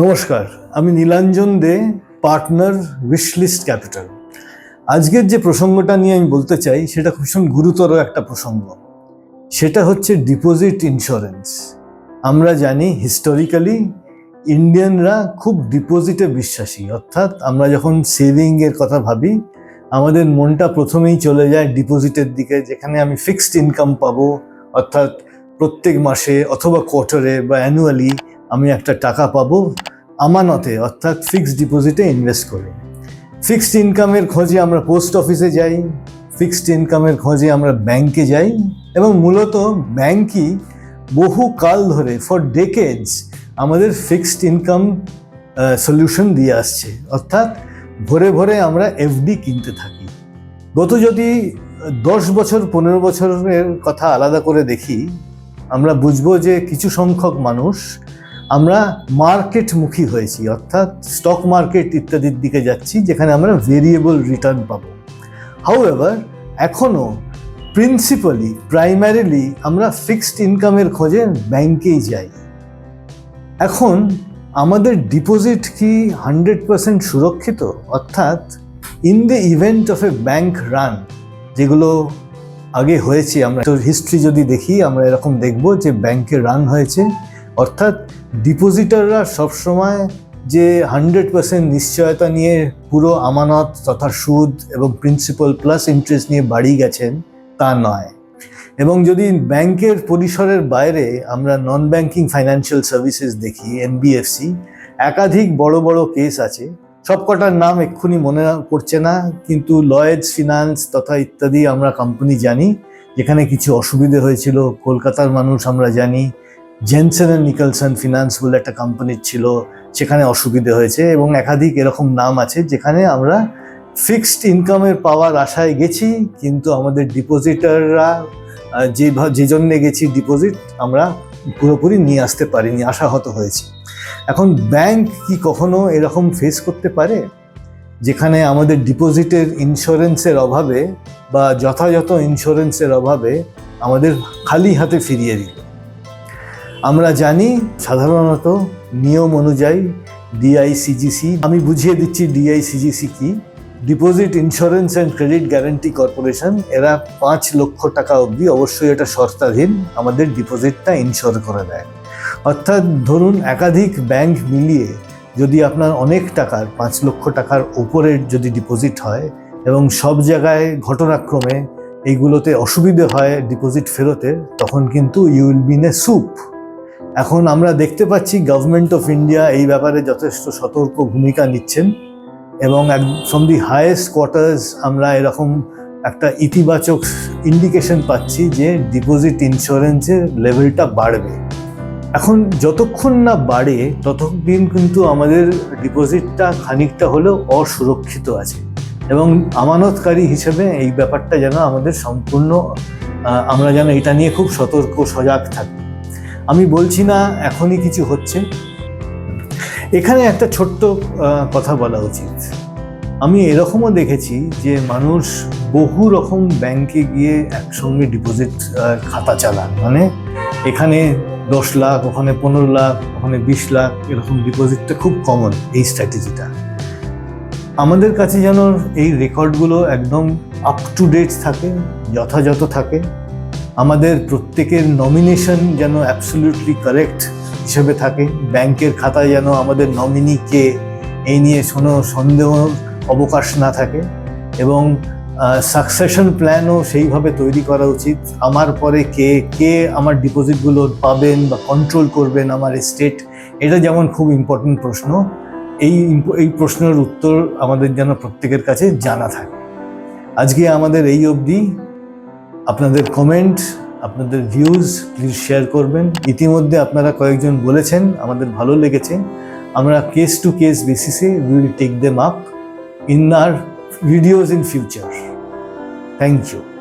নমস্কার, আমি Nilanjan Dey, partner Wishlist Capital আজকের যে প্রসঙ্গটা নিয়ে আমি বলতে চাই, সেটা ভীষণ গুরুতর একটা প্রসঙ্গ। সেটা হচ্ছে ডিপোজিট ইন্স্যুরেন্স আমরা জানি হিস্টোরিক্যালি ইন্ডিয়ানরা খুব ডিপোজিটে বিশ্বাসী। অর্থাৎ আমরা যখন সেভিংয়ের কথা ভাবি, আমাদের মনটা প্রথমেই চলে যায় ডিপোজিটের দিকে, যেখানে আমি ফিক্সড ইনকাম পাবো। অর্থাৎ প্রত্যেক মাসে অথবা কোয়ার্টারে বা অ্যানুয়ালি আমি একটা টাকা পাবো আমানতে, অর্থাৎ ফিক্সড ডিপোজিটে ইনভেস্ট করে। ফিক্সড ইনকামের খোঁজে আমরা পোস্ট অফিসে যাই ফিক্সড ইনকামের খোঁজে আমরা ব্যাংকে যাই এবং মূলত ব্যাংকই বহু কাল ধরে ফর ডেকেডস আমাদের ফিক্সড ইনকাম সলিউশন দিয়ে আসছে। অর্থাৎ ভরে ভরে আমরা এফডি কিনতে থাকি। গত যদি দশ বছর, পনেরো বছরের কথা আলাদা করে দেখি, আমরা বুঝব যে কিছু সংখ্যক মানুষ আমরা মার্কেটমুখী হয়েছি, অর্থাৎ স্টক মার্কেট ইত্যাদির দিকে যাচ্ছি, যেখানে আমরা ভেরিয়েবল রিটার্ন পাবো। হাউ এভার এখনও প্রিন্সিপালি প্রাইমারিলি আমরা ফিক্সড ইনকামের খোঁজে ব্যাংকেই যাই। এখন আমাদের ডিপোজিট কি হান্ড্রেড পার্সেন্ট সুরক্ষিত? অর্থাৎ in the event of a bank run যেগুলো আগে হয়েছে, আমরা হিস্ট্রি যদি দেখি, আমরা এরকম দেখব যে ব্যাংকে রান হয়েছে। অর্থাৎ ডিপোজিটাররা সবসময় যে হান্ড্রেড পার্সেন্ট নিশ্চয়তা নিয়ে পুরো আমানত তথা সুদ এবং প্রিন্সিপাল প্লাস ইন্টারেস্ট নিয়ে বাড়ি গেছেন, তা নয়। এবং যদি ব্যাংকের পরিসরের বাইরে আমরা নন ব্যাংকিং ফাইন্যান্সিয়াল সার্ভিসেস দেখি এনবিএফসি একাধিক বড় বড় কেস আছে, সবকটার নাম এক্ষুনি মনে পড়ছে না, কিন্তু লয়েডস ফিনান্স তথা ইত্যাদি আমরা কোম্পানি জানি, যেখানে কিছু অসুবিধে হয়েছিল, কলকাতার মানুষ আমরা জানি জেনসেন অ্যান্ড নিকলসন ফিনান্স বলে একটা কোম্পানি ছিল, সেখানে অসুবিধে হয়েছে এবং একাধিক এরকম নাম আছে যেখানে আমরা ফিক্সড ইনকামের পাওয়ার আশায় গেছি, কিন্তু আমাদের ডিপোজিটাররা যে যে জন্যে গেছি ডিপোজিট আমরা পুরোপুরি নিয়ে আসতে পারিনি, আশাহত হয়েছি। এখন ব্যাংক কি কখনো এরকম ফেস করতে পারে? যেখানে আমাদের ডিপোজিটের ইন্স্যুরেন্সের অভাবে বা যথাযথ ইন্স্যুরেন্সের অভাবে আমাদের খালি হাতে ফিরিয়ে দিল। আমরা জানি সাধারণত নিয়ম অনুযায়ী ডিআইসিজিসি আমি বুঝিয়ে দিচ্ছি ডিআইসিজিসি কি? Deposit Insurance and Credit Guarantee Corporation এরা পাঁচ লক্ষ টাকা অবধি অবশ্যই এটা শর্তাধীন আমাদের ডিপোজিটটা ইনশোর করে দেয়। অর্থাৎ ধরুন একাধিক ব্যাংক মিলিয়ে যদি আপনার অনেক টাকার, পাঁচ লক্ষ টাকার উপরের যদি ডিপোজিট হয় এবং সব জায়গায় ঘটনাক্রমে এইগুলোতে অসুবিধে হয় ডিপোজিট ফেরতে তখন কিন্তু you will been a soup এখন আমরা দেখতে পাচ্ছি গভর্নমেন্ট অফ ইন্ডিয়া এই ব্যাপারে যথেষ্ট সতর্ক ভূমিকা নিচ্ছেন এবং এক ফ্রম দি হায়েস্ট কোয়ার্টার্স আমরা এরকম একটা ইতিবাচক ইন্ডিকেশন পাচ্ছি যে ডিপোজিট ইন্স্যুরেন্সের লেভেলটা বাড়বে। এখন যতক্ষণ না বাড়ে, ততদিন কিন্তু আমাদের ডিপোজিটটা খানিকটা হলেও অসুরক্ষিত আছে এবং আমানতকারী হিসেবে এই ব্যাপারটা যেন আমাদের সম্পূর্ণ আমরা যেন এটা নিয়ে খুব সতর্ক, সজাগ থাকি। আমি বলছি না, এখনই কিছু হচ্ছে। এখানে একটা ছোট্ট কথা বলা উচিত। আমি এরকমও দেখেছি যে মানুষ বহু রকম ব্যাংকে গিয়ে একসঙ্গে ডিপোজিট খাতা চালান। মানে এখানে দশ লাখ, ওখানে পনেরো লাখ, ওখানে বিশ লাখ, এরকম ডিপোজিটটা খুব কমন এই স্ট্র্যাটেজিটা আমাদের কাছে যেন এই রেকর্ডগুলো একদম আপ টু ডেট থাকে, যথাযথ থাকে। আমাদের প্রত্যেকের নমিনেশন যেন অ্যাবসলিউটলি কারেক্ট হিসেবে থাকে। ব্যাংকের খাতায় যেন আমাদের নমিনি কে এই নিয়ে কোনো সন্দেহ, অবকাশ না থাকে। এবং সাকসেশন প্ল্যানও সেইভাবে তৈরি করা উচিত। আমার পরে কে কে আমার ডিপোজিটগুলো পাবেন বা কন্ট্রোল করবেন আমার স্টেট এটা যেমন খুব ইম্পর্টেন্ট প্রশ্ন। এই এই প্রশ্নের উত্তর আমাদের যেন প্রত্যেকের কাছে জানা থাকে। আজকে আমাদের এই অবধি। আপনাদের কমেন্ট আপনাদের ভিউজ প্লিজ শেয়ার করবেন। ইতিমধ্যে আপনারা কয়েকজন বলেছেন, আমাদের ভালো লেগেছে। আমরা কেস টু কেস বেসিসে will take them up in our videos in future thank you.